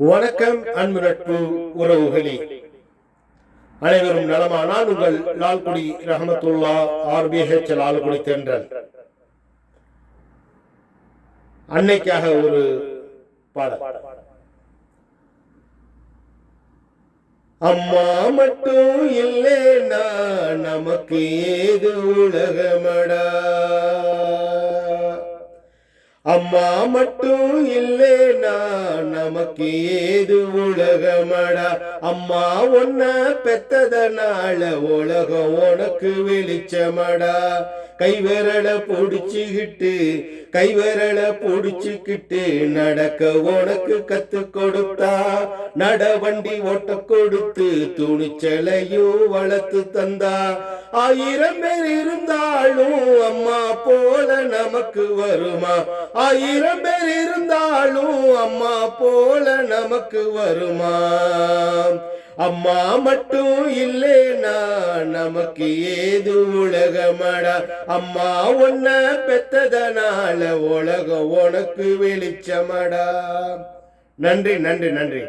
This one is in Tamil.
வணக்கம் அன்பு நட்பு உறவுகளே. அனைவரும் நலமானால் உங்கள் லால்குடி ரஹமத்துல்லா ஆர்பிஹெச் லால்குடி தென்றல். அன்னைக்காக ஒரு பாடல். அம்மா மட்டும் இல்லைன்னா நமக்கு ஏது உலகமடா? அம்மா மட்டும் இல்லைனா நமக்கு ஏது உலகமடா? அம்மா ஒன்ன பெத்ததனால உலகம் உனக்கு வெளிச்சமடா. கைவிரல பொடிச்சுக்கிட்டு கைவிரல பொடிச்சுக்கிட்டு நடக்க உனக்கு கத்து கொடுத்தா. நட வண்டி ஓட்ட கொடுத்து துணிச்சலையும் வளர்த்து தந்தா. ஆயிரம் பேர் இருந்தாலும் அம்மா போல நமக்கு வருமா? ஆயிரம் பேர் இருந்தாலும் அம்மா போல நமக்கு வருமா? அம்மா மட்டும் இல்லைனா நமக்கு ஏது உலகமடா? அம்மா ஒன்ன பெத்ததனால உலகம் உனக்கு வெளிச்சமடா. நன்றி நன்றி நன்றி.